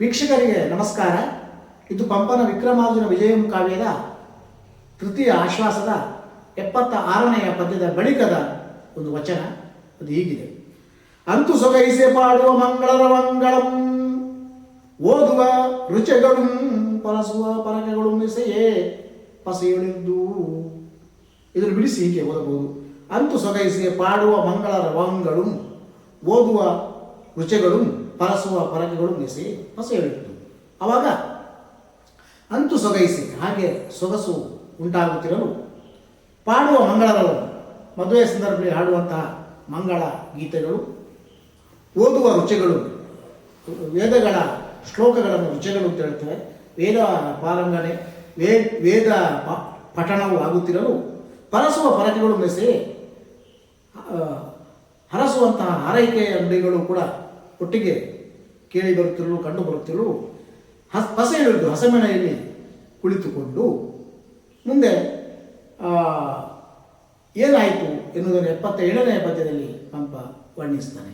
ವೀಕ್ಷಕರಿಗೆ ನಮಸ್ಕಾರ. ಇದು ಪಂಪನ ವಿಕ್ರಮಾರ್ಜುನ ವಿಜಯಂ ಕಾವ್ಯದ ತೃತೀಯ ಆಶ್ವಾಸದ ಎಪ್ಪತ್ತ ಆರನೆಯ ಪದ್ಯದ ಬಳಿಕದ ಒಂದು ವಚನ. ಅದು ಹೀಗಿದೆ. ಅಂತು ಸೊಗೈಸೆ ಪಾಡುವ ಮಂಗಳರ ಮಂಗಳಂ, ಓದುವ ರುಚಗಳು, ಪರಸುವ ಪರಕಗಳು ಮಿಸೆಯೇ ಪಸೆಯುಳಿದ್ದು ಇದನ್ನು ಬಿಡಿಸಿ ಹೀಗೆ ಓದಬಹುದು. ಅಂತು ಸೊಗೈಸೆ ಪಾಡುವ ಮಂಗಳರ ವಂಗಳು ಓದುವ ರುಚೆಗಳು ಪರಸುವ ಪರಕೆಗಳು ಮೆಸೆ ಹೊಸ ಆವಾಗ ಅಂತು ಸೊಗೈಸಿ, ಹಾಗೆ ಸೊಗಸು ಉಂಟಾಗುತ್ತಿರಲು ಪಾಡುವ ಮಂಗಳಗಳು, ಮದುವೆ ಸಂದರ್ಭದಲ್ಲಿ ಹಾಡುವಂತಹ ಮಂಗಳ ಗೀತೆಗಳು, ಓದುವ ರುಚಿಗಳು, ವೇದಗಳ ಶ್ಲೋಕಗಳನ್ನು ರುಚಿಗಳು ಅಂತ ವೇದ ಪಾರಂಗಣೆ, ವೇ, ವೇದ ಪಠಣವು ಆಗುತ್ತಿರಲು ಪರಸುವ ಪರಕೆಗಳು ಮೆಸಿ ಹರಸುವಂತಹ ಹಾರೈಕೆಯ ಅಂಗಡಿಗಳು ಕೂಡ ಒಟ್ಟಿಗೆ ಕೇಳಿ ಬರುತ್ತಿರಲು ಕಂಡು ಬರುತ್ತಿರಲು ಹಸ, ಹಸೆ ಹಿಡಿದು ಹಸೆಮಣೆಯಲ್ಲಿ ಕುಳಿತುಕೊಂಡು ಮುಂದೆ ಏನಾಯಿತು ಎನ್ನುವುದನ್ನು ಎಪ್ಪತ್ತ ಏಳನೆಯ ಪದ್ಯದಲ್ಲಿ ಪಂಪ ವರ್ಣಿಸ್ತಾನೆ.